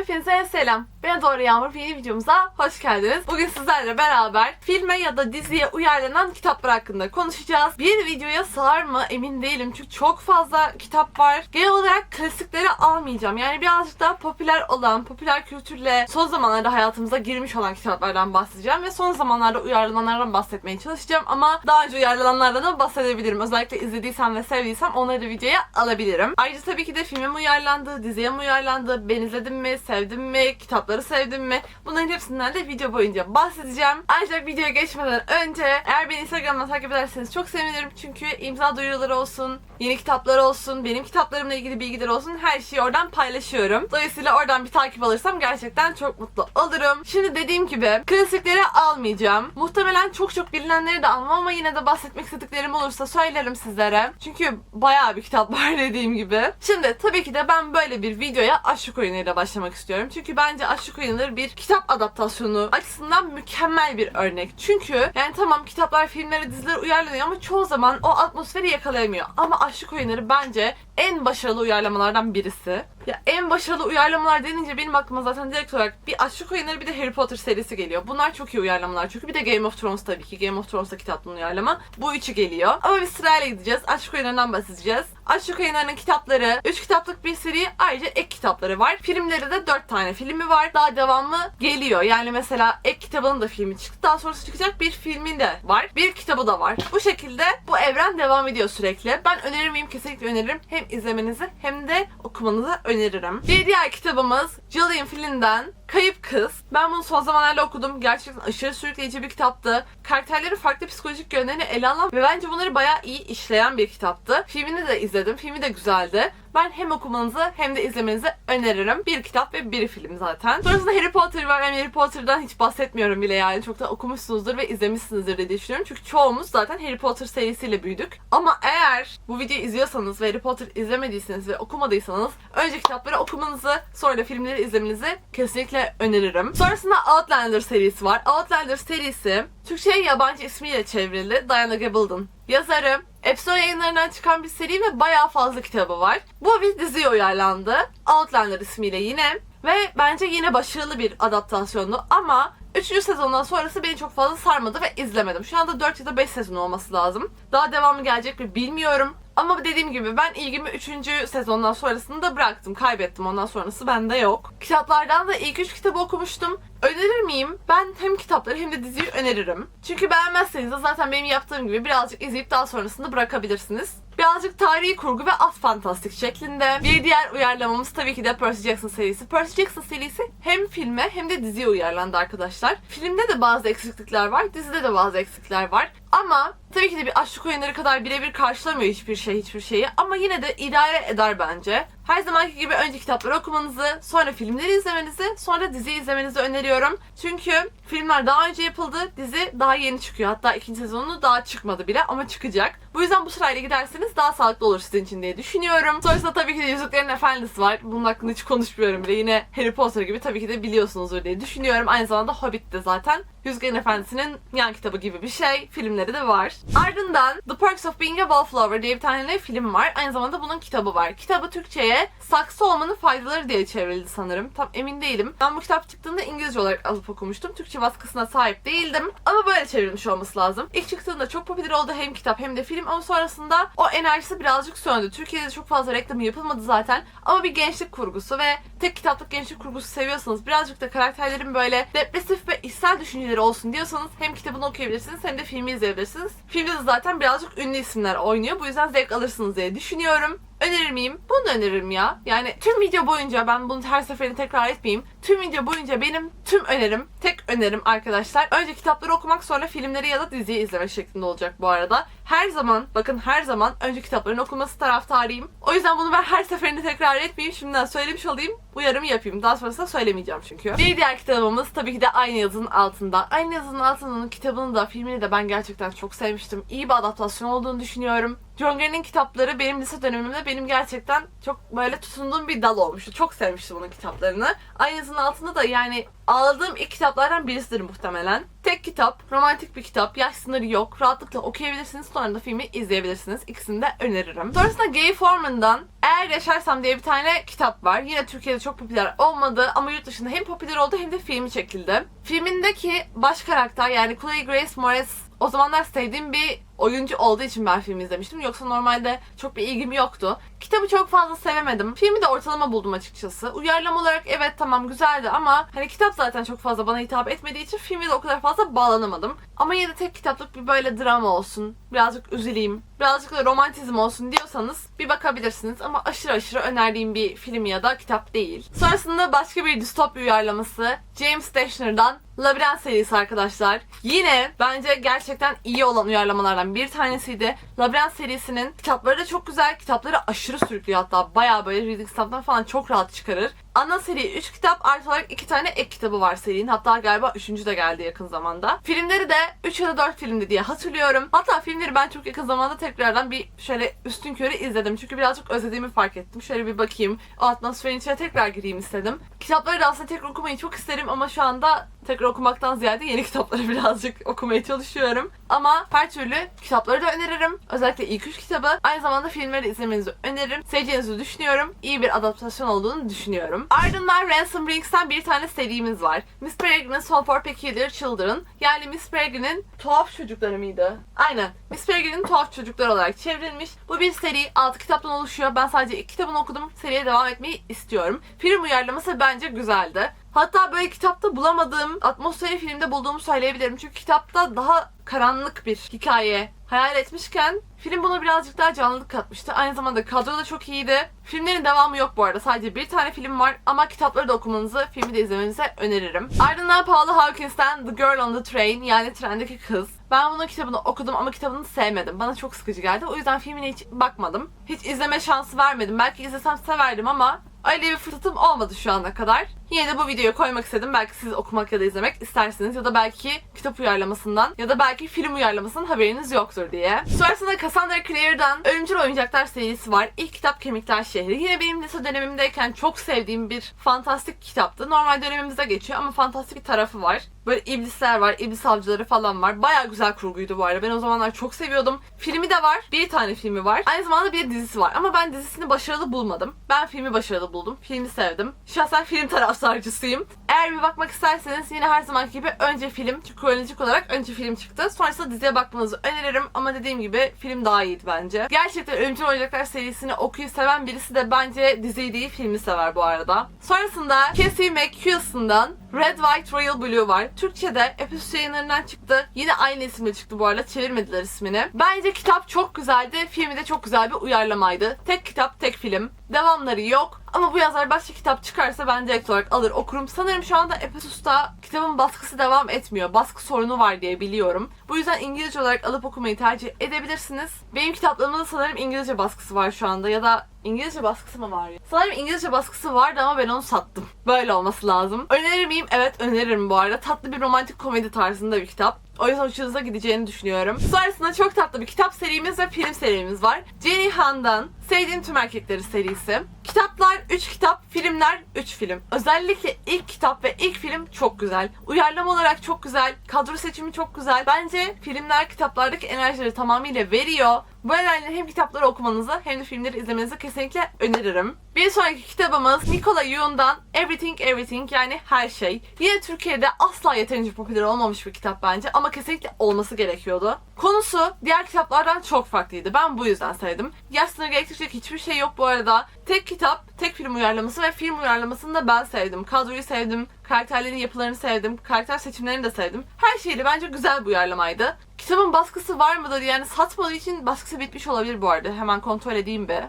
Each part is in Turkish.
hepinize selam. Ben Doğru Yağmur yeni videomuza hoş geldiniz. Bugün sizlerle beraber filme ya da diziye uyarlanan kitaplar hakkında konuşacağız. Bir videoya sığar mı emin değilim çünkü çok fazla kitap var. Genel olarak klasikleri almayacağım. Yani birazcık daha popüler olan, popüler kültürle son zamanlarda hayatımıza girmiş olan kitaplardan bahsedeceğim ve son zamanlarda uyarlananlardan bahsetmeye çalışacağım ama daha önce uyarlananlardan da bahsedebilirim. Özellikle izlediysem ve sevdiysem onları videoya alabilirim. Ayrıca tabii ki de filme mi uyarlandı, diziye mi uyarlandı, ben izledim mi, sevdim mi, kitapları sevdim mi? Bunların hepsinden de video boyunca bahsedeceğim. Ayrıca videoya geçmeden önce eğer beni Instagram'dan takip ederseniz çok sevinirim. Çünkü imza duyuruları olsun, yeni kitaplar olsun, benim kitaplarımla ilgili bilgiler olsun her şeyi oradan paylaşıyorum. Dolayısıyla oradan bir takip alırsam gerçekten çok mutlu olurum. Şimdi dediğim gibi klasikleri almayacağım. Muhtemelen çok çok bilinenleri de almam ama yine de bahsetmek istediklerim olursa söylerim sizlere. Çünkü bayağı bir kitap var dediğim gibi. Şimdi tabii ki de ben böyle bir videoya Aşık Oyunları'yla başlamak istiyorum. Çünkü bence Aşık Oyunları bir kitap adaptasyonu açısından mükemmel bir örnek. Çünkü yani tamam kitaplar, filmlere, dizilere uyarlanıyor ama çoğu zaman o atmosferi yakalayamıyor. Ama Aşık Oyunları bence en başarılı uyarlamalardan birisi. Ya en başarılı uyarlamalar denince benim aklıma zaten direkt olarak bir Aşık Oyunları bir de Harry Potter serisi geliyor. Bunlar çok iyi uyarlamalar çünkü bir de Game of Thrones tabii ki. Game of Thrones da kitaptan uyarlama. Bu üçü geliyor. Ama biz sırayla gideceğiz. Aşık Oyunları'ndan bahsedeceğiz. Aşık Oyunları'nın kitapları 3 kitaplık bir seri ayrıca ek kitapları var. Filmleri de 4 tane filmi var. Daha devamı geliyor. Yani mesela ek kitabının da filmi çıktı. Daha sonrası çıkacak bir filmin de var. Bir kitabı da var. Bu şekilde bu evren devam ediyor sürekli. Ben önerir miyim? Kesinlikle öneririm. Hem izlemenizi hem de okumanızı öneririm. Bir diğer kitabımız Gillian Flynn'den Kayıp Kız. Ben bunu son zamanlarda okudum. Gerçekten aşırı sürükleyici bir kitaptı. Karakterlerin farklı psikolojik yönlerini ele alan ve bence bunları bayağı iyi işleyen bir kitaptı. Filmini de izledim. Filmi de güzeldi. Ben hem okumanızı hem de izlemenizi öneririm. Bir kitap ve bir film zaten. Sonrasında Harry Potter var. Ben Harry Potter'dan hiç bahsetmiyorum bile yani. Çok da okumuşsunuzdur ve izlemişsinizdir diye düşünüyorum. Çünkü çoğumuz zaten Harry Potter serisiyle büyüdük. Ama eğer bu videoyu izliyorsanız ve Harry Potter izlemediyseniz ve okumadıysanız önce kitapları okumanızı sonra da filmleri izlemenizi kesinlikle öneririm. Sonrasında Outlander serisi var. Outlander serisi Türkçe'ye yabancı ismiyle çevrildi. Diana Gabaldon yazarı. Epson yayınlarından çıkan bir seri ve bayağı fazla kitabı var. Bu bir diziye uyarlandı. Outlander ismiyle yine. Ve bence yine başarılı bir adaptasyondu ama 3. sezondan sonrası beni çok fazla sarmadı ve izlemedim. Şu anda 4 ya da 5 sezon olması lazım. Daha devamı gelecek mi bilmiyorum. Ama dediğim gibi ben ilgimi 3. sezondan sonrasında bıraktım. Kaybettim. Ondan sonrası bende yok. Kitaplardan da ilk 3 kitabı okumuştum. Önerir miyim? Ben hem kitapları hem de diziyi öneririm. Çünkü beğenmezseniz de zaten benim yaptığım gibi birazcık izleyip daha sonrasında bırakabilirsiniz. Birazcık tarihi kurgu ve az fantastik şeklinde. Bir diğer uyarlamamız tabii ki de Percy Jackson serisi. Percy Jackson serisi hem filme hem de diziye uyarlandı arkadaşlar. Filmde de bazı eksiklikler var, dizide de bazı eksiklikler var. Ama tabii ki de bir aşk oyunları kadar birebir karşılamıyor hiçbir şey hiçbir şeyi. Ama yine de idare eder bence. Her zamanki gibi önce kitapları okumanızı, sonra filmleri izlemenizi, sonra diziyi izlemenizi öneriyorum. Çünkü filmler daha önce yapıldı, dizi daha yeni çıkıyor. Hatta ikinci sezonu daha çıkmadı bile ama çıkacak. Bu yüzden bu sırayla giderseniz daha sağlıklı olur sizin için diye düşünüyorum. Sonrasında tabii ki de Yüzüklerin Efendisi var. Bunun hakkında hiç konuşmuyorum bile. Yine Harry Potter gibi tabii ki de biliyorsunuzdur diye düşünüyorum. Aynı zamanda Hobbit de zaten Yüzüklerin Efendisi'nin yan kitabı gibi bir şey. Filmleri de var. Ardından The Perks of Being a Wallflower diye bir tane film var. Aynı zamanda bunun kitabı var. Kitabı Türkçe'ye saksı olmanın faydaları diye çevrildi sanırım. Tam emin değilim. Ben bu kitap çıktığında İngilizce olarak alıp okumuştum. Türkçe baskısına sahip değildim. Ama böyle çevrilmiş olması lazım. İlk çıktığında çok popüler oldu hem kitap hem de film ama sonrasında o enerjisi birazcık söndü. Türkiye'de çok fazla reklamı yapılmadı zaten. Ama bir gençlik kurgusu ve tek kitaplık gençlik kurgusu seviyorsanız birazcık da karakterlerin böyle depresif ve içsel düşünceleri olsun diyorsanız hem kitabını okuyabilirsiniz hem de filmi izleyebilirsiniz. Filmde de zaten birazcık ünlü isimler oynuyor. Bu yüzden zevk alırsınız diye düşünüyorum. Önerir miyim? Bunu öneririm ya. Yani tüm video boyunca ben bunu her seferinde tekrar etmeyeyim. Tüm video boyunca benim tüm önerim, tek önerim arkadaşlar. Önce kitapları okumak sonra filmleri ya da diziyi izlemek şeklinde olacak bu arada. Her zaman, bakın her zaman önce kitapların okunması taraftarıyım. O yüzden bunu ben her seferinde tekrar etmeyeyim. Şimdiden söylemiş olayım. Uyarımı yapayım. Daha sonrasında söylemeyeceğim çünkü. Bir diğer kitabımız tabii ki de Aynı Yazının Altında. Aynı Yazının Altında'nın kitabını da filmini de ben gerçekten çok sevmiştim. İyi bir adaptasyon olduğunu düşünüyorum. John Green'in kitapları benim lise dönemimde benim gerçekten çok böyle tutunduğum bir dal olmuştu. Çok sevmiştim onun kitaplarını. Aynı yazının altında da yani aldığım ilk kitaplardan birisidir muhtemelen. Tek kitap, romantik bir kitap, yaş sınırı yok. Rahatlıkla okuyabilirsiniz. Sonra da filmi izleyebilirsiniz. İkisini de öneririm. Sonrasında Gay Forman'dan Eğer Yaşarsam diye bir tane kitap var. Yine Türkiye'de çok popüler olmadı ama yurt dışında hem popüler oldu hem de filmi çekildi. Filmindeki baş karakter yani Chloe Grace Moretz o zamanlar sevdiğim bir oyuncu olduğu için ben filmi izlemiştim. Yoksa normalde çok bir ilgim yoktu. Kitabı çok fazla sevemedim. Filmi de ortalama buldum açıkçası. Uyarlama olarak evet tamam güzeldi ama hani kitap zaten çok fazla bana hitap etmediği için filmi de o kadar fazla bağlanamadım. Ama yine de tek kitaplık bir böyle drama olsun. Birazcık üzüleyim. Birazcık da romantizm olsun diyorsanız bir bakabilirsiniz. Ama aşırı aşırı önerdiğim bir film ya da kitap değil. Sonrasında başka bir distopya uyarlaması. James Dashner'dan Labirent serisi arkadaşlar. Yine bence gerçekten iyi olan uyarlamalardan bir tanesiydi. Labirent serisinin kitapları da çok güzel. Kitapları aşırı sürüklüyor hatta. Bayağı böyle reading kitaptan falan çok rahat çıkarır. Ana seri 3 kitap artı olarak 2 tane ek kitabı var serinin. Hatta galiba 3. de geldi yakın zamanda. Filmleri de 3 ya da 4 filmdi diye hatırlıyorum. Hatta filmleri ben çok yakın zamanda tekrardan bir şöyle üstün körü izledim. Çünkü birazcık özlediğimi fark ettim. Şöyle bir bakayım. O atmosferin içine tekrar gireyim istedim. Kitapları da aslında tekrar okumayı çok isterim ama şu anda tekrar okumaktan ziyade yeni kitapları birazcık okumaya çalışıyorum. Ama her türlü kitapları da öneririm. Özellikle ilk üç kitabı. Aynı zamanda filmleri izlemenizi öneririm. Seveceğinizi düşünüyorum. İyi bir adaptasyon olduğunu düşünüyorum. Ardından Ransom Brings'ten bir tane serimiz var. Miss Peregrine's Home for Peculiar Children. Yani Miss Peregrine'in tuhaf çocukları mıydı? Aynen. Miss Peregrine'in tuhaf çocukları olarak çevrilmiş. Bu bir seri. 6 kitaptan oluşuyor. Ben sadece ilk kitabını okudum. Seriye devam etmeyi istiyorum. Film uyarlaması bence güzeldi. Hatta böyle kitapta bulamadığım atmosferi filmde bulduğumu söyleyebilirim. Çünkü kitapta daha karanlık bir hikaye hayal etmişken film buna birazcık daha canlılık katmıştı. Aynı zamanda kadro da çok iyiydi. Filmlerin devamı yok bu arada. Sadece bir tane film var ama kitapları da okumanızı, filmi de izlemenizi öneririm. Ardından Paula Hawkins'ten The Girl on the Train yani trendeki kız. Ben bunun kitabını okudum ama kitabını sevmedim. Bana çok sıkıcı geldi. O yüzden filmine hiç bakmadım. Hiç izleme şansı vermedim. Belki izlesem severdim ama öyle bir fırsatım olmadı şu ana kadar. Yine de bu videoyu koymak istedim. Belki siz okumak ya da izlemek istersiniz ya da belki kitap uyarlamasından ya da belki film uyarlamasından haberiniz yoktur diye. Sonrasında Cassandra Clare'dan Ölümcül Oyuncaklar serisi var. İlk kitap Kemikler Şehri. Yine benim lise dönemimdeyken çok sevdiğim bir fantastik kitaptı. Normal dönemimizde geçiyor ama fantastik bir tarafı var. Böyle iblisler var, iblis avcıları falan var. Baya güzel kurguydu bu arada. Ben o zamanlar çok seviyordum. Filmi de var. Bir tane filmi var. Aynı zamanda bir dizisi var. Ama ben dizisini başarılı bulmadım. Ben filmi başarılı buldum. Filmi sevdim. Şahsen film taraftarcısıyım. Eğer bir bakmak isterseniz yine her zamanki gibi önce film. Çünkü kronolojik olarak önce film çıktı. Sonrasında diziye bakmanızı öneririm. Ama dediğim gibi film daha iyiydi bence. Gerçekten Ölümcül Oyuncaklar serisini okuyup seven birisi de bence diziyi değil filmi sever bu arada. Sonrasında Cassie McCuison'dan Red White Royal Blue var. Türkçe'de Epos yayınlarından çıktı. Yine aynı isimle çıktı bu arada. Çevirmediler ismini. Bence kitap çok güzeldi. Filmi de çok güzel bir uyarlamaydı. Tek kitap, tek film. Devamları yok. Ama bu yazar başka kitap çıkarsa ben direkt olarak alır okurum. Sanırım şu anda Ephesus'ta kitabın baskısı devam etmiyor. Baskı sorunu var diye biliyorum. Bu yüzden İngilizce olarak alıp okumayı tercih edebilirsiniz. Benim kitaplarımda da sanırım İngilizce baskısı var şu anda ya da İngilizce baskısı mı var? Sanırım İngilizce baskısı vardı ama ben onu sattım. Böyle olması lazım. Önerir miyim? Evet öneririm bu arada. Tatlı bir romantik komedi tarzında bir kitap. O yüzden hoşunuza gideceğini düşünüyorum. Sonrasında çok tatlı bir kitap serimiz ve film serimiz var. Jenny Han'dan Sevdiğim Tüm Erkekleri serisi. Kitaplar 3 kitap, filmler 3 film. Özellikle ilk kitap ve ilk film çok güzel. Uyarlama olarak çok güzel. Kadro seçimi çok güzel. Bence filmler kitaplardaki enerjileri tamamıyla veriyor. Bu nedenle hem kitapları okumanızı hem de filmleri izlemenizi kesinlikle öneririm. Bir sonraki kitabımız Nicola Yoon'dan Everything Everything yani her şey. Yine Türkiye'de asla yeterince popüler olmamış bir kitap bence ama kesinlikle olması gerekiyordu. Konusu diğer kitaplardan çok farklıydı. Ben bu yüzden sevdim. Yaş sınırı gerektirecek hiçbir şey yok bu arada. Tek kitap, tek film uyarlaması ve film uyarlamasını da ben sevdim. Kadroyu sevdim, karakterlerin yapılarını sevdim, karakter seçimlerini de sevdim. Her şeyle bence güzel bir uyarlamaydı. Kitabın baskısı var mıdır? Yani satmadığı için baskısı bitmiş olabilir bu arada. Hemen kontrol edeyim bir.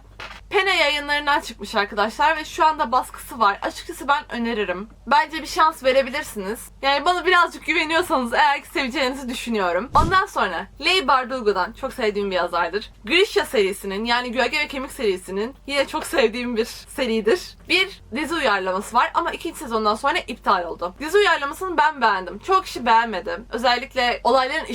Pene yayınlarından çıkmış arkadaşlar ve şu anda baskısı var. Açıkçası ben öneririm. Bence bir şans verebilirsiniz. Yani bana birazcık güveniyorsanız eğer ki seveceğinizi düşünüyorum. Ondan sonra Leigh Bardugo'dan çok sevdiğim bir yazardır. Grisha serisinin yani Gölge ve Kemik serisinin yine çok sevdiğim bir seridir. Bir dizi uyarlaması var ama ikinci sezondan sonra iptal oldu. Dizi uyarlamasını ben beğendim. Çok kişi beğenmedi. Özellikle olayların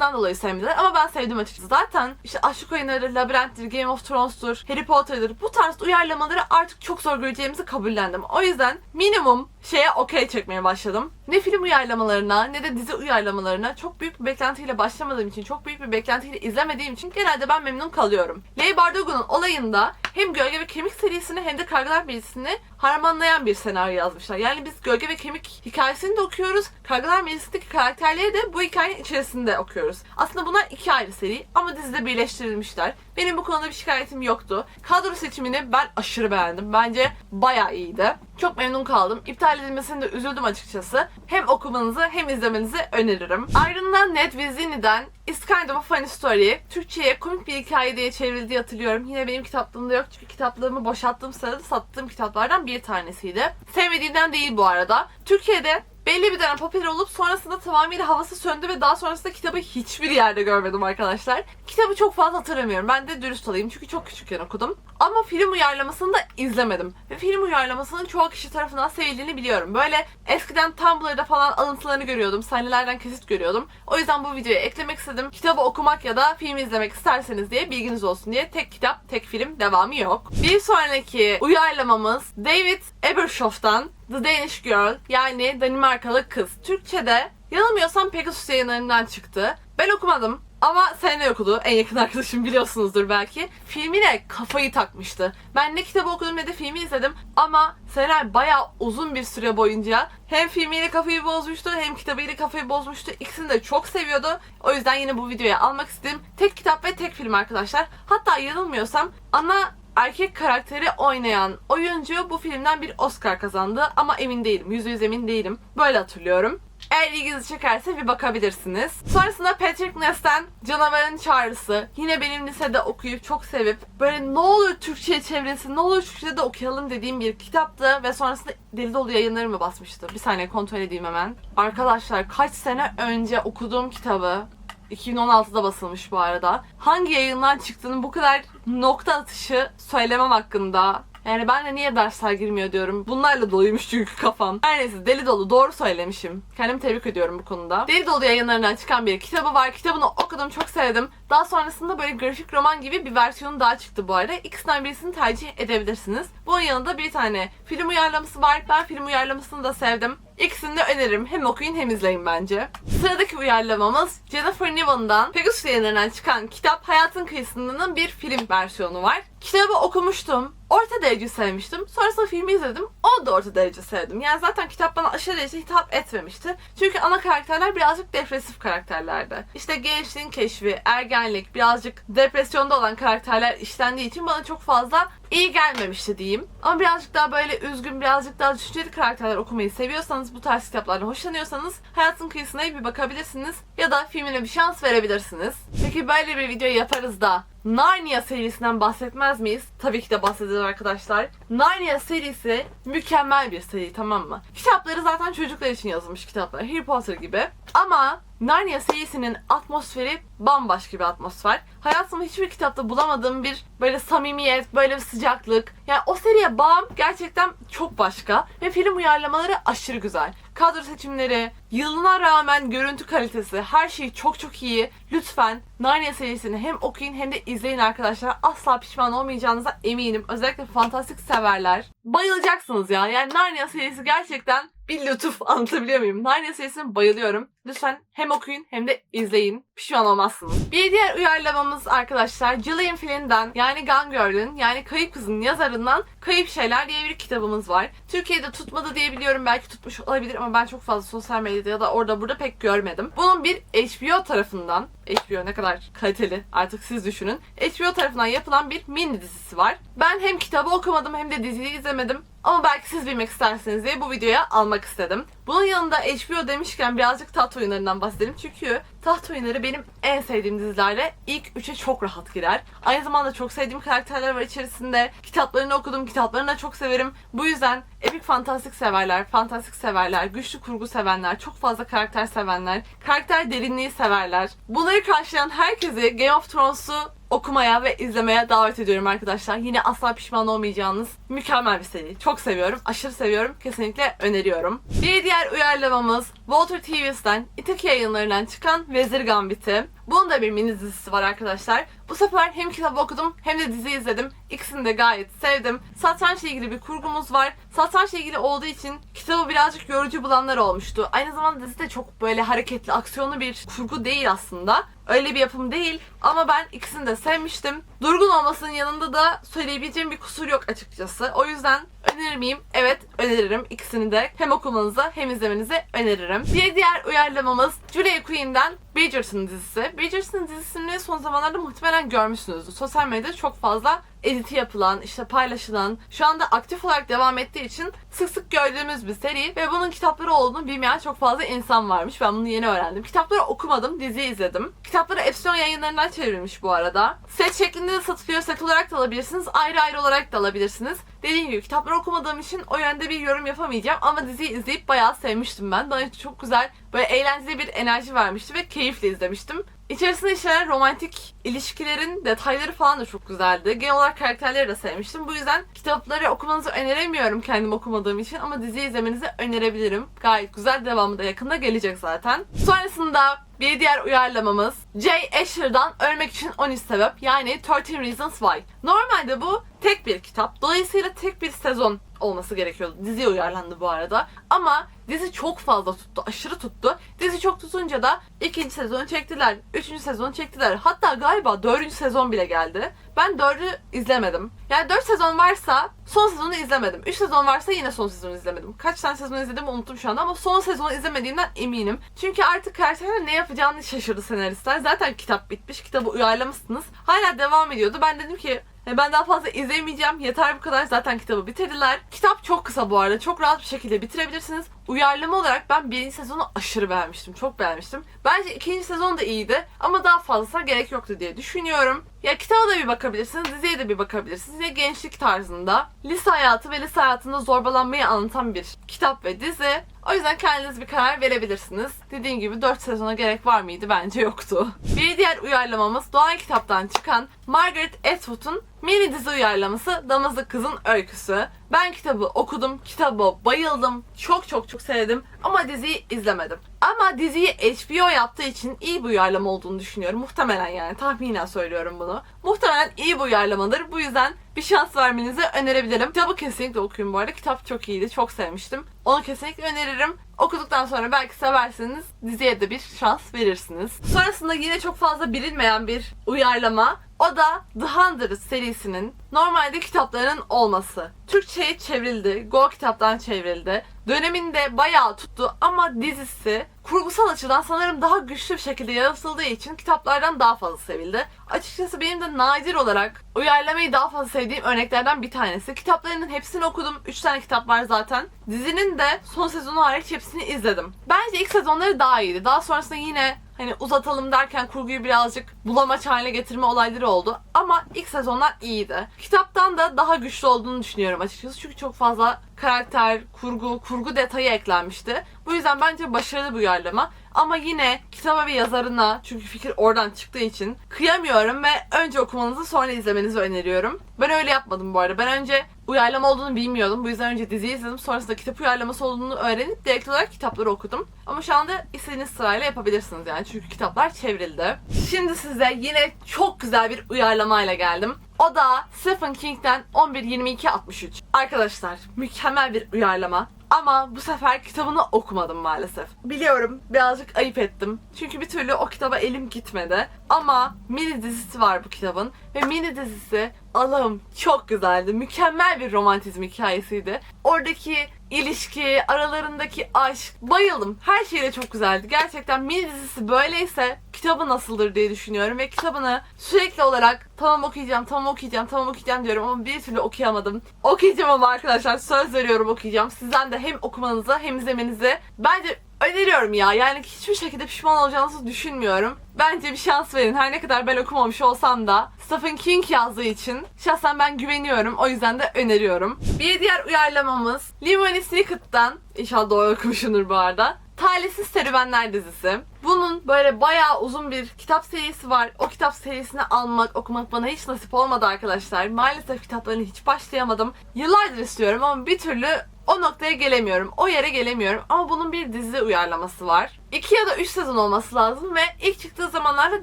işlenmesinden dolayı sevmediler ama ben sevdim açıkçası. Zaten işte Aşık Oyunları, Labirent'tir, Game of Thrones'tur, Harry Potter'dır bu tarz uyarlamaları artık çok zor göreceğimizi kabullendim. O yüzden minimum şeye okey çekmeye başladım. Ne film uyarlamalarına ne de dizi uyarlamalarına çok büyük bir beklentiyle başlamadığım için, çok büyük bir beklentiyle izlemediğim için genelde ben memnun kalıyorum. Leigh Bardugo'nun olayında hem Gölge ve Kemik serisini hem de Kargalar Meclisi'ni harmanlayan bir senaryo yazmışlar. Yani biz Gölge ve Kemik hikayesini de okuyoruz. Kargalar Meclisi'ndeki karakterleri de bu hikayenin içerisinde okuyoruz. Aslında bunlar iki ayrı seri ama dizide birleştirilmişler. Benim bu konuda bir şikayetim yoktu. Kadro seçimini ben aşırı beğendim. Bence bayağı iyiydi. Çok memnun kaldım. İptal edilmesine de üzüldüm açıkçası. Hem okumanızı hem izlemenizi öneririm. Ardından Ned Vizzini'den It's Kind of a Funny Story. Türkçe'ye komik bir hikaye diye çevrildiği hatırlıyorum. Yine benim kitaplığımda yok çünkü kitaplığımı boşalttığım sırada sattığım kitaplardan bir tanesiydi. Sevmediğimden değil bu arada. Türkiye'de belli bir dönem popüler olup sonrasında tamamıyla havası söndü ve daha sonrasında kitabı hiçbir yerde görmedim arkadaşlar. Kitabı çok fazla hatırlamıyorum. Ben de dürüst olayım çünkü çok küçükken okudum. Ama film uyarlamasını da izlemedim. Ve film uyarlamasının çoğu kişi tarafından sevildiğini biliyorum. Böyle eskiden Tumblr'da falan alıntılarını görüyordum. Sahnelerden kesit görüyordum. O yüzden bu videoya eklemek istedim. Kitabı okumak ya da filmi izlemek isterseniz diye bilginiz olsun diye tek kitap, tek film devamı yok. Bir sonraki uyarlamamız David Ebershoff'tan The Danish Girl yani Danimarkalı Kız. Türkçe'de yanılmıyorsam Pegasus yayınlarından çıktı. Ben okumadım ama Serenay okudu. En yakın arkadaşım biliyorsunuzdur belki. Filmine kafayı takmıştı. Ben ne kitabı okudum ne de filmi izledim. Ama Serenay bayağı uzun bir süre boyunca hem filmiyle kafayı bozmuştu hem kitabıyla kafayı bozmuştu. İkisini de çok seviyordu. O yüzden yine bu videoya almak istedim. Tek kitap ve tek film arkadaşlar. Hatta yanılmıyorsam ana erkek karakteri oynayan oyuncu bu filmden bir Oscar kazandı ama emin değilim. Yüzde yüz emin değilim. Böyle hatırlıyorum. Eğer ilginizi çekerse bir bakabilirsiniz. Sonrasında Patrick Ness'ten Canavarın Çağrısı. Yine benim lisede okuyup çok sevip böyle ne olur Türkçe'ye çevrilsin, ne olur Türkçe'de de okuyalım dediğim bir kitaptı. Ve sonrasında Deli Dolu yayınları mı basmıştı? Bir saniye kontrol edeyim hemen. Arkadaşlar kaç sene önce okuduğum kitabı 2016'da basılmış bu arada. Hangi yayından çıktığını bu kadar nokta atışı söylemem hakkında yani ben de niye dersler girmiyor diyorum. Bunlarla doluymuş çünkü kafam. Her neyse deli dolu doğru söylemişim. Kendimi tebrik ediyorum bu konuda. Deli dolu yayınlarından çıkan bir kitabı var. Kitabını okudum çok sevdim. Daha sonrasında böyle grafik roman gibi bir versiyonu daha çıktı bu arada. İkisinden birisini tercih edebilirsiniz. Bunun yanında bir tane film uyarlaması var. Ben film uyarlamasını da sevdim. İkisini de öneririm. Hem okuyun hem izleyin bence. Sıradaki uyarlamamız Jennifer Niven'dan Pegasus yayınlarından çıkan kitap Hayatın Kıyısında'nın bir film versiyonu var. Kitabı okumuştum. Orta derece sevmiştim. Sonrasında filmi izledim. O da orta derece sevdim. Yani zaten kitap bana aşırı derece hitap etmemişti. Çünkü ana karakterler birazcık depresif karakterlerdi. İşte gençliğin keşfi, ergenlik, birazcık depresyonda olan karakterler işlendiği için bana çok fazla iyi gelmemişti diyeyim. Ama birazcık daha böyle üzgün, birazcık daha düşünceli karakterler okumayı seviyorsanız, bu tarz kitaplardan hoşlanıyorsanız Hayatın Kıyısına bir bakabilirsiniz. Ya da filmine bir şans verebilirsiniz. Peki böyle bir video yaparız da Narnia serisinden bahsetmez miyiz? Tabii ki de bahsederiz arkadaşlar. Narnia serisi mükemmel bir seri tamam mı? Kitapları zaten çocuklar için yazılmış kitaplar. Harry Potter gibi. Ama Narnia serisinin atmosferi bambaşka bir atmosfer. Hayatımda hiçbir kitapta bulamadığım bir böyle samimiyet, böyle bir sıcaklık. Yani o seriye bağım gerçekten çok başka. Ve film uyarlamaları aşırı güzel. Kadro seçimleri, yılına rağmen görüntü kalitesi, her şey çok çok iyi. Lütfen Narnia serisini hem okuyun hem de izleyin arkadaşlar. Asla pişman olmayacağınıza eminim. Özellikle fantastik severler. Bayılacaksınız ya. Yani Narnia serisi gerçekten bir lütuf anlatabiliyor muyum? Narnia serisine bayılıyorum. Lütfen hem okuyun hem de izleyin. Pişman olmazsınız. Bir diğer uyarlamamız arkadaşlar Gillian Flynn'den yani Gone Girl'ün yani Kayıp Kızın yazarından Kayıp Şeyler diye bir kitabımız var. Türkiye'de tutmadı diye biliyorum. Belki tutmuş olabilir ama ben çok fazla sosyal medyada ya da orada burada pek görmedim. Bunun bir HBO tarafından HBO ne kadar kaliteli artık siz düşünün. HBO tarafından yapılan bir mini dizisi var. Ben hem kitabı okumadım hem de diziyi izlemedim. Ama belki siz bilmek isterseniz diye bu videoya almak istedim. Bunun yanında HBO demişken birazcık taht oyunlarından bahsedelim. Çünkü taht oyunları benim en sevdiğim dizilerle ilk üçe çok rahat girer. Aynı zamanda çok sevdiğim karakterler var içerisinde. Kitaplarını okudum, kitaplarını da çok severim. Bu yüzden epik fantastik severler, fantastik severler, güçlü kurgu sevenler, çok fazla karakter sevenler, karakter derinliği severler. Bunları karşılayan herkesi Game of Thrones'u okumaya ve izlemeye davet ediyorum arkadaşlar. Yine asla pişman olmayacağınız mükemmel bir seri. Çok seviyorum. Aşırı seviyorum. Kesinlikle öneriyorum. Bir diğer uyarlamamız Walter TV'den İtaki yayınlarından çıkan Vezir Gambit'i. Bunun da bir mini dizisi var arkadaşlar. Bu sefer hem kitabı okudum hem de dizi izledim. İkisini de gayet sevdim. Satrançla ilgili bir kurgumuz var. Satrançla ilgili olduğu için kitabı birazcık yorucu bulanlar olmuştu. Aynı zamanda dizi de çok böyle hareketli, aksiyonlu bir kurgu değil aslında. Öyle bir yapım değil ama ben ikisini de sevmiştim. Durgun olmasının yanında da söyleyebileceğim bir kusur yok açıkçası. O yüzden önerir miyim? Evet öneririm. İkisini de hem okumanızı hem izlemenizi öneririm. Bir diğer uyarlamamız Julia Queen'den Bridgerton dizisi. Bridgerton dizisini son zamanlarda muhtemelen görmüşsünüzdür. Sosyal medyada çok fazla editi yapılan, işte paylaşılan, şu anda aktif olarak devam ettiği için sık sık gördüğümüz bir seri ve bunun kitapları olduğunu bilmeyen çok fazla insan varmış. Ben bunu yeni öğrendim. Kitapları okumadım, diziyi izledim. Kitapları Epsilon yayınlarından çevrilmiş bu arada. Set şeklinde de satılıyor, set olarak da alabilirsiniz, ayrı ayrı olarak da alabilirsiniz. Dediğim gibi kitapları okumadığım için o yönde bir yorum yapamayacağım ama diziyi izleyip bayağı sevmiştim ben. Bana çok güzel, böyle eğlenceli bir enerji vermişti ve keyifle izlemiştim. İçerisinde işlenen romantik ilişkilerin detayları falan da çok güzeldi. Genel olarak karakterleri de sevmiştim. Bu yüzden kitapları okumanızı öneremiyorum kendim okumadığım için ama diziyi izlemenizi önerebilirim. Gayet güzel. Devamı da yakında gelecek zaten. Sonrasında bir diğer uyarlamamız Jay Asher'dan Ölmek için 13 Sebep yani 13 Reasons Why. Normalde bu tek bir kitap. Dolayısıyla tek bir sezon olması gerekiyordu. Diziye uyarlandı bu arada. Ama dizi çok fazla tuttu. Aşırı tuttu. Dizi çok tutunca da ikinci sezonu çektiler. Üçüncü sezonu çektiler. Hatta galiba dördüncü sezon bile geldi. Ben dördü izlemedim. Yani dört sezon varsa son sezonu izlemedim. Üç sezon varsa yine son sezonu izlemedim. Kaç tane sezon izledim unuttum şu anda ama son sezonu izlemediğimden eminim. Çünkü artık karakterler ne yapacağını şaşırdı senaristler. Zaten kitap bitmiş. Kitabı uyarlamışsınız. Hala devam ediyordu. Ben dedim ki "E, ben daha fazla izlemeyeceğim. Yeter bu kadar. Zaten kitabı bitirdiler. Kitap çok kısa bu arada. Çok rahat bir şekilde bitirebilirsiniz. Uyarlama olarak ben birinci sezonu aşırı beğenmiştim. Çok beğenmiştim. Bence ikinci sezon da iyiydi. Ama daha fazlasına gerek yoktu diye düşünüyorum. Ya kitaba da bir bakabilirsiniz. Diziye de bir bakabilirsiniz. Yine gençlik tarzında. Lise hayatı ve lise hayatında zorbalanmayı anlatan bir kitap ve dizi. O yüzden kendiniz bir karar verebilirsiniz. Dediğim gibi 4 sezona gerek var mıydı? Bence yoktu. Bir diğer uyarlamamız Doğan Kitap'tan çıkan Margaret Atwood'un mini dizi uyarlaması Damızlık Kızın Öyküsü. Ben kitabı okudum, kitaba bayıldım, çok çok çok sevdim ama diziyi izlemedim. Ama diziyi HBO yaptığı için iyi bir uyarlama olduğunu düşünüyorum. Muhtemelen yani tahminen söylüyorum bunu. Muhtemelen iyi bir uyarlamadır. Bu yüzden bir şans vermenizi önerebilirim. Kitabı kesinlikle okuyun bu arada. Kitap çok iyiydi. Çok sevmiştim. Onu kesinlikle öneririm. Okuduktan sonra belki seversiniz. Diziye de bir şans verirsiniz. Sonrasında yine çok fazla bilinmeyen bir uyarlama. O da The Hundred serisinin normalde kitaplarının olması. Türkçe'ye çevrildi. Go kitaptan çevrildi. Döneminde bayağı tuttu ama dizisi kurgusal açıdan sanırım daha güçlü bir şekilde yaratıldığı için kitaplardan daha fazla sevildi. Açıkçası benim de nadir olarak uyarlamayı daha fazla sevdiğim örneklerden bir tanesi. Kitaplarının hepsini okudum. 3 tane kitap var zaten. Dizinin de son sezonu hariç hepsini izledim. Bence ilk sezonları daha iyiydi. Daha sonrasında yine hani uzatalım derken kurguyu birazcık bulamaç haline getirme olayları oldu. Ama ilk sezonlar iyiydi. Kitaptan da daha güçlü olduğunu düşünüyorum açıkçası. Çünkü çok fazla karakter, kurgu, kurgu detayı eklenmişti. Bu yüzden bence başarılı bir uyarlama. Ama yine kitaba ve yazarına çünkü fikir oradan çıktığı için kıyamıyorum ve önce okumanızı sonra izlemenizi öneriyorum. Ben öyle yapmadım bu arada. Ben önce uyarlama olduğunu bilmiyordum. Bu yüzden önce diziyi izledim. Sonrasında kitap uyarlaması olduğunu öğrenip direkt olarak kitapları okudum. Ama şu anda istediğiniz sırayla yapabilirsiniz yani. Çünkü kitaplar çevrildi. Şimdi size yine çok güzel bir uyarlamayla geldim. O da Stephen King'den 11.22.63. Arkadaşlar mükemmel bir uyarlama. Ama bu sefer kitabını okumadım maalesef. Biliyorum birazcık ayıp ettim. Çünkü bir türlü o kitaba elim gitmedi. Ama mini dizisi var bu kitabın. Ve mini dizisi Allah'ım çok güzeldi. Mükemmel bir romantizm hikayesiydi. Oradaki ilişki, aralarındaki aşk. Bayıldım. Her şeyle çok güzeldi. Gerçekten mini dizisi böyleyse kitabı nasıldır diye düşünüyorum. Ve kitabını sürekli olarak tamam okuyacağım, tamam okuyacağım, tamam okuyacağım diyorum ama bir türlü okuyamadım. Okuyacağım ama arkadaşlar söz veriyorum okuyacağım. Sizden de hem okumanızı hem izlemenizi bence öneriyorum ya. Yani hiçbir şekilde pişman olacağınızı düşünmüyorum. Bence bir şans verin. Her ne kadar ben okumamış olsam da Stephen King yazdığı için şahsen ben güveniyorum. O yüzden de öneriyorum. Bir diğer uyarlamamız Lemony Snicket'tan inşallah doğru okumuşumdur bu arada. Talihsiz Serüvenler dizisi. Bunun böyle bayağı uzun bir kitap serisi var. O kitap serisini almak, okumak bana hiç nasip olmadı arkadaşlar. Maalesef kitaplarını hiç başlayamadım. Yıllardır istiyorum ama bir türlü o noktaya gelemiyorum. O yere gelemiyorum. Ama bunun bir dizi uyarlaması var. 2 ya da 3 sezon olması lazım ve ilk çıktığı zamanlarda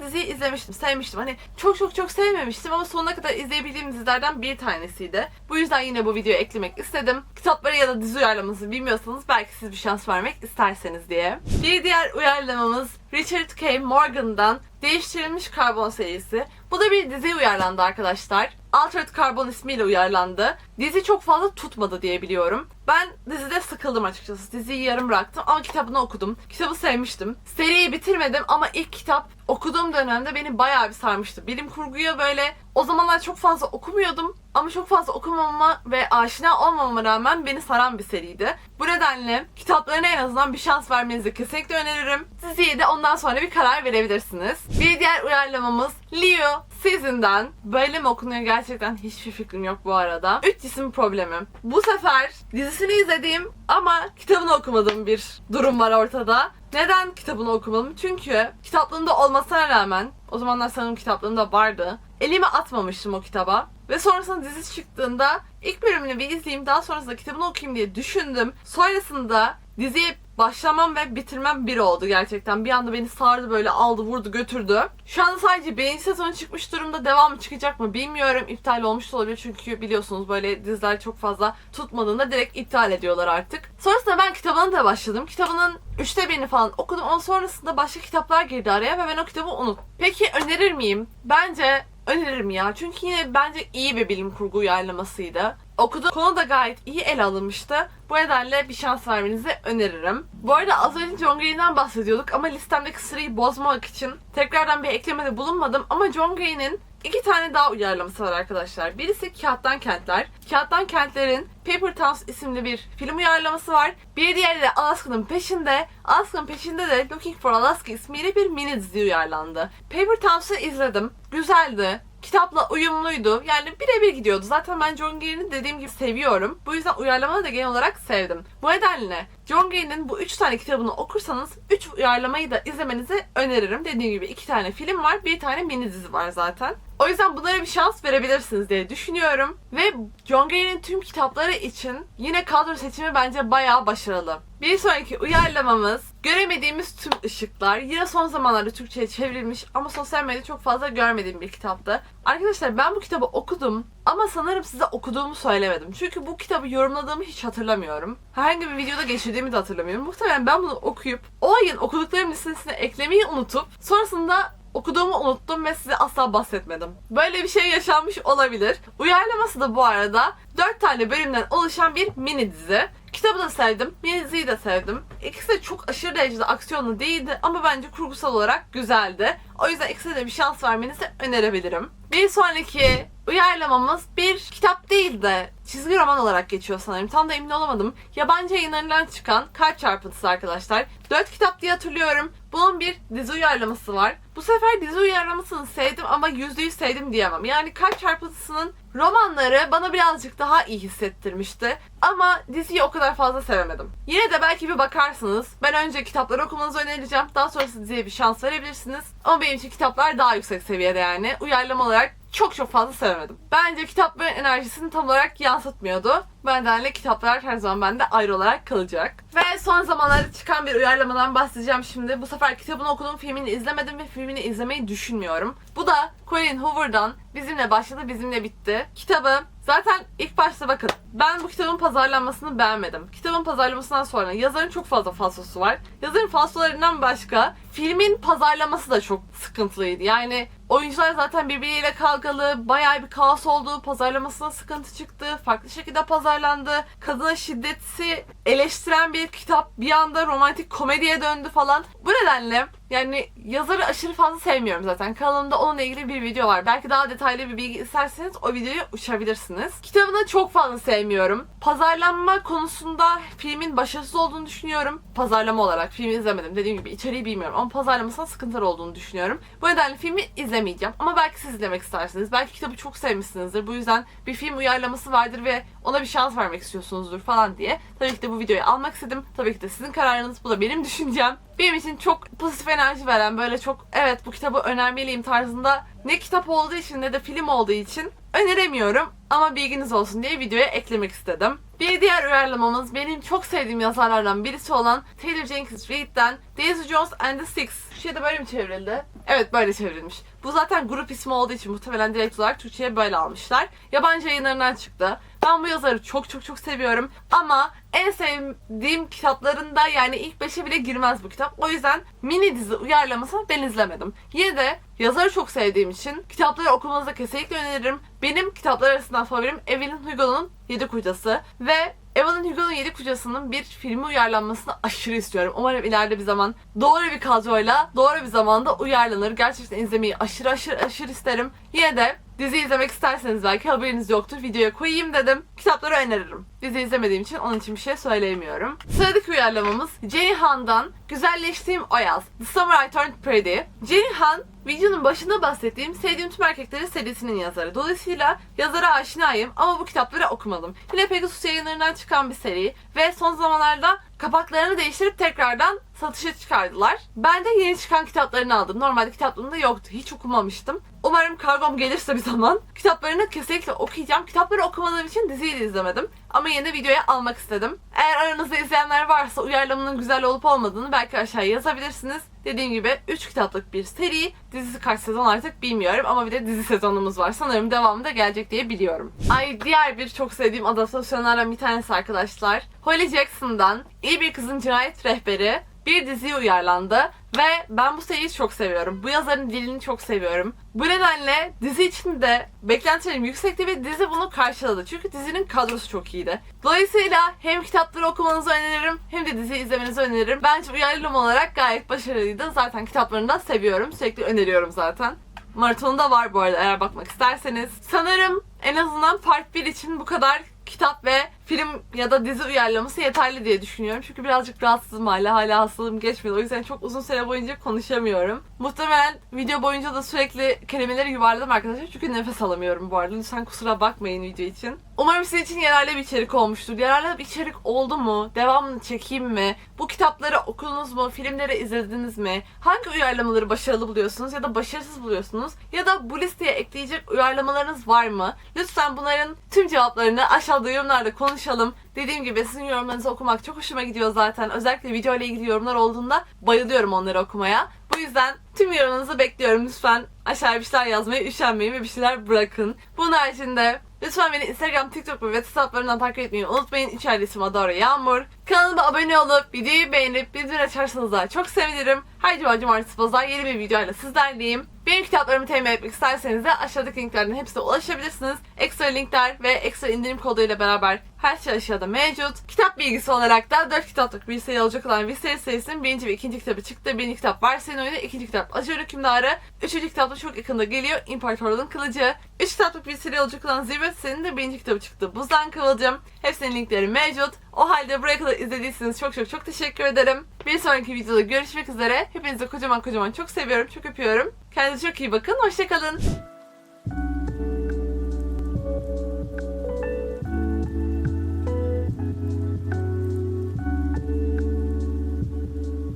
diziyi izlemiştim. Sevmiştim. Hani çok çok çok sevmemiştim ama sonuna kadar izleyebildiğim dizilerden bir tanesiydi. Bu yüzden yine bu videoyu eklemek istedim. Kitapları ya da dizi uyarlaması bilmiyorsanız belki siz bir şans vermek isterseniz diye. Bir diğer uyarlamamız Richard K. Morgan'dan Değiştirilmiş Karbon serisi. Bu da bir dizi uyarlandı arkadaşlar. Altered Carbon ismiyle uyarlandı. Dizi çok fazla tutmadı diye biliyorum. Ben dizide sıkıldım açıkçası. Diziyi yarım bıraktım ama kitabını okudum. Kitabı sevmiştim. Seriyi bitirmedim ama ilk kitap okuduğum dönemde beni bayağı bir sarmıştı. Bilim kurguya böyle o zamanlar çok fazla okumuyordum ama çok fazla okumama ve aşina olmamama rağmen beni saran bir seriydi. Bu nedenle kitaplarına en azından bir şans vermenizi kesinlikle öneririm. Diziye de ondan sonra bir karar verebilirsiniz. Bir diğer uyarlamamız Leo Season'dan. Böyle mi okunuyor gerçekten hiçbir fikrim yok bu arada. Üç cisim problemim. Bu sefer dizisini izlediğim ama kitabını okumadığım bir durum var ortada. Neden kitabını okumadım? Çünkü kitaplığımda olmasına rağmen o zamanlar sanırım kitaplığımda vardı. Elime atmamıştım o kitaba. Ve sonrasında dizi çıktığında ilk bölümünü bir izleyeyim daha sonrasında kitabını okuyayım diye düşündüm. Sonrasında diziye başlamam ve bitirmem bir oldu gerçekten. Bir anda beni sardı böyle aldı vurdu götürdü. Şu anda sadece birinci sezon çıkmış durumda. Devamı çıkacak mı bilmiyorum. İptal olmuş da olabilir çünkü biliyorsunuz böyle diziler çok fazla tutmadığında direkt iptal ediyorlar artık. Sonrasında ben kitabına da başladım. Kitabının üçte birini falan okudum. Ondan sonrasında başka kitaplar girdi araya ve ben o kitabı unut. Peki önerir miyim? Bence öneririm ya. Çünkü yine bence iyi bir bilim kurgu uyarlamasıydı. Okuduğum konu da gayet iyi ele alınmıştı. Bu nedenle bir şans vermenizi öneririm. Bu arada az önce John Green'den bahsediyorduk ama listemdeki sırayı bozmamak için tekrardan bir eklemede bulunmadım. Ama John Green'in iki tane daha uyarlaması var arkadaşlar. Birisi Kağıttan Kentler. Kağıttan Kentler'in Paper Towns isimli bir film uyarlaması var. Bir diğeri de Alaska'nın peşinde. Alaska'nın peşinde de Looking for Alaska ismiyle bir mini dizi uyarlandı. Paper Towns'ı izledim. Güzeldi kitapla uyumluydu. Yani birebir gidiyordu. Zaten ben John Green'i dediğim gibi seviyorum. Bu yüzden uyarlamayı da genel olarak sevdim. Bu nedenle John Green'in bu üç tane kitabını okursanız üç uyarlamayı da izlemenizi öneririm. Dediğim gibi iki tane film var, bir tane mini dizi var zaten. O yüzden bunlara bir şans verebilirsiniz diye düşünüyorum. Ve John Green'in tüm kitapları için yine kadro seçimi bence bayağı başarılı. Bir sonraki uyarlamamız Göremediğimiz Tüm Işıklar. Yine son zamanlarda Türkçe'ye çevrilmiş ama sosyal medyada çok fazla görmediğim bir kitaptı. Arkadaşlar ben bu kitabı okudum ama sanırım size okuduğumu söylemedim. Çünkü bu kitabı yorumladığımı hiç hatırlamıyorum. Herhangi bir videoda geçirdiğimi de hatırlamıyorum. Muhtemelen ben bunu okuyup o ayın okuduklarım listesine eklemeyi unutup sonrasında okuduğumu unuttum ve size asla bahsetmedim. Böyle bir şey yaşanmış olabilir. Uyarlaması da bu arada 4 tane bölümden oluşan bir mini dizi. Kitabı da sevdim, mini diziyi de sevdim. İkisi de çok aşırı derecede aksiyonlu değildi ama bence kurgusal olarak güzeldi. O yüzden ikisine de bir şans vermenizi önerebilirim. Bir sonraki uyarlamamız bir kitap değil de çizgi roman olarak geçiyor sanırım. Tam da emin olamadım. Yabancı yayınlarından çıkan Kalp Çarpıntısı arkadaşlar. 4 kitap diye hatırlıyorum. Bunun bir dizi uyarlaması var. Bu sefer dizi uyarlamasını sevdim ama %100 sevdim diyemem. Yani Kalp Çarpıntısı'nın romanları bana birazcık daha iyi hissettirmişti. Ama diziyi o kadar fazla sevemedim. Yine de belki bir bakarsınız. Ben önce kitapları okumanızı önereceğim. Daha sonrası diziye bir şans verebilirsiniz. Ama benim için kitaplar daha yüksek seviyede yani. Uyarlama olarak çok çok fazla sevemedim. Bence kitapların enerjisini tam olarak yansıtmıyordu. Bu nedenle kitaplar her zaman bende ayrı olarak kalacak. Ve son zamanlarda çıkan bir uyarlamadan bahsedeceğim şimdi. Bu sefer kitabını okudum, filmini izlemedim ve filmini izlemeyi düşünmüyorum. Bu da Colin Hoover'dan Bizimle Başladı, Bizimle Bitti. Kitabı Zaten ilk başta bakın ben bu kitabın pazarlanmasını beğenmedim. Kitabın pazarlamasından sonra yazarın çok fazla falsosu var. Yazarın falsolarından başka filmin pazarlaması da çok sıkıntılıydı. Yani oyuncular zaten birbiriyle kavgalı, bayağı bir kaos oldu, pazarlamasına sıkıntı çıktı, farklı şekilde pazarlandı. Kadına şiddeti eleştiren bir kitap bir anda romantik komediye döndü falan. Bu nedenle yani yazarı aşırı fazla sevmiyorum zaten. Kanalımda onunla ilgili bir video var. Belki daha detaylı bir bilgi isterseniz o videoyu uçabilirsiniz. Kitabını çok fazla sevmiyorum. Pazarlanma konusunda filmin başarısız olduğunu düşünüyorum. Pazarlama olarak filmi izlemedim. Dediğim gibi içeriği bilmiyorum ama pazarlamasında sıkıntılar olduğunu düşünüyorum. Bu nedenle filmi izlemeyeceğim. Ama belki siz izlemek istersiniz. Belki kitabı çok sevmişsinizdir. Bu yüzden bir film uyarlaması vardır ve ona bir şans vermek istiyorsunuzdur falan diye. Tabii ki de bu videoyu almak istedim. Tabii ki de sizin kararınız. Bu da benim düşüncem. Benim için çok pozitif enerji veren böyle çok evet bu kitabı önermeliyim tarzında ne kitap olduğu için ne de film olduğu için öneremiyorum ama bilginiz olsun diye videoya eklemek istedim. Bir diğer uyarlamamız benim çok sevdiğim yazarlardan birisi olan Taylor Jenkins Reid'den Daisy Jones and the Six. Şu şeyde böyle mi çevrildi? Evet böyle çevrilmiş. Bu zaten grup ismi olduğu için muhtemelen direkt olarak Türkçe'ye böyle almışlar. Yabancı yayınlarından çıktı. Ben bu yazarı çok çok çok seviyorum ama en sevdiğim kitaplarında yani ilk beşe bile girmez bu kitap. O yüzden mini dizi uyarlamasını ben izlemedim. Yine de yazarı çok sevdiğim için kitapları okumanızı kesinlikle öneririm. Benim kitaplar arasından favorim Evelyn Hugo'nun Yedi Kocası ve Evelyn Hugo'nun Yedi Kocası'nın bir filmi uyarlanmasını aşırı istiyorum. Umarım ileride bir zaman doğru bir kadroyla doğru bir zamanda uyarlanır. Gerçekten izlemeyi aşırı aşırı aşırı isterim. Yine de dizi izlemek isterseniz belki haberiniz yoktur. Videoya koyayım dedim. Kitapları öneririm. Dizi izlemediğim için onun için bir şey söyleyemiyorum. Sıradaki uyarlamamız Jenny Han'dan Güzelleştiğim o yaz. The Summer I Turned Pretty. Jenny Han videonun başında bahsettiğim Sevdiğim Tüm Erkekleri serisinin yazarı. Dolayısıyla yazara aşinayım ama bu kitapları okumadım. Yine Pegasus yayınlarından çıkan bir seri ve son zamanlarda kapaklarını değiştirip tekrardan satışa çıkardılar. Ben de yeni çıkan kitaplarını aldım. Normalde kitaplarında yoktu. Hiç okumamıştım. Umarım kargom gelirse bir zaman kitaplarını kesinlikle okuyacağım. Kitapları okumadığım için diziyi de izlemedim. Ama de videoya almak istedim. Eğer aranızda izleyenler varsa uyarlamanın güzel olup olmadığını belki aşağıya yazabilirsiniz. Dediğim gibi 3 kitaplık bir seri. Dizisi kaç sezon artık bilmiyorum ama bir de dizi sezonumuz var. Sanırım devamı da gelecek diye biliyorum. Ay diğer bir çok sevdiğim adaptasyonlardan bir tanesi arkadaşlar. Holly Jackson'dan İyi Bir Kızın Cinayet Rehberi bir diziye uyarlandı ve ben bu seriyi çok seviyorum. Bu yazarın dilini çok seviyorum. Bu nedenle dizi için de beklentilerim yüksekti ve dizi bunu karşıladı. Çünkü dizinin kadrosu çok iyiydi. Dolayısıyla hem kitapları okumanızı öneririm hem de dizi izlemenizi öneririm. Bence uyarlama olarak gayet başarılıydı. Zaten kitaplarını da seviyorum. Sürekli öneriyorum zaten. Maratonu da var bu arada eğer bakmak isterseniz. Sanırım en azından part 1 için bu kadar kitap ve film ya da dizi uyarlaması yeterli diye düşünüyorum. Çünkü birazcık rahatsızım hala. Hala hastalığım geçmedi. O yüzden çok uzun süre boyunca konuşamıyorum. Muhtemelen video boyunca da sürekli kelimeleri yuvarladım arkadaşlar. Çünkü nefes alamıyorum bu arada. Lütfen kusura bakmayın video için. Umarım sizin için yararlı bir içerik olmuştur. Yararlı bir içerik oldu mu? Devamını çekeyim mi? Bu kitapları okudunuz mu? Filmleri izlediniz mi? Hangi uyarlamaları başarılı buluyorsunuz ya da başarısız buluyorsunuz? Ya da bu listeye ekleyecek uyarlamalarınız var mı? Lütfen bunların tüm cevaplarını aşağıda yorumlarda konuşalım. Dediğim gibi sizin yorumlarınızı okumak çok hoşuma gidiyor zaten. Özellikle video ile ilgili yorumlar olduğunda bayılıyorum onları okumaya. Bu yüzden tüm yorumlarınızı bekliyorum. Lütfen aşağıya bir şeyler yazmayı üşenmeyin ve bir şeyler bırakın. Bunun haricinde lütfen beni Instagram, TikTok ve WhatsApp'larından takip etmeyi unutmayın. İçeride isim Adora Yağmur. Kanalıma abone olup videoyu beğenip bildirim açarsanız da çok sevinirim. Her cuma cumartesi pazar yeni bir videoyla sizlerleyim. Benim kitaplarımı temin etmek isterseniz de aşağıdaki linklerden hepsine ulaşabilirsiniz. Ekstra linkler ve ekstra indirim koduyla beraber her şey aşağıda mevcut. Kitap bilgisi olarak da 4 kitaplık bir seri olacak olan Viserys serisinin birinci ve ikinci kitabı çıktı. Birinci kitap Varsayın Oyunu, ikinci kitap Acı Hükümdarı, üçüncü kitap da çok yakında geliyor İmparatorluğun Kılıcı. Üç kitaplık bir seri olacak olan Zirve serinin de birinci kitabı çıktı Buzdan Kıvılcım. Hepsinin linkleri mevcut. O halde buraya kadar izlediyseniz çok çok çok teşekkür ederim. Bir sonraki videoda görüşmek üzere. Hepinizi kocaman kocaman çok seviyorum, çok öpüyorum. Kendinize çok iyi bakın, hoşçakalın.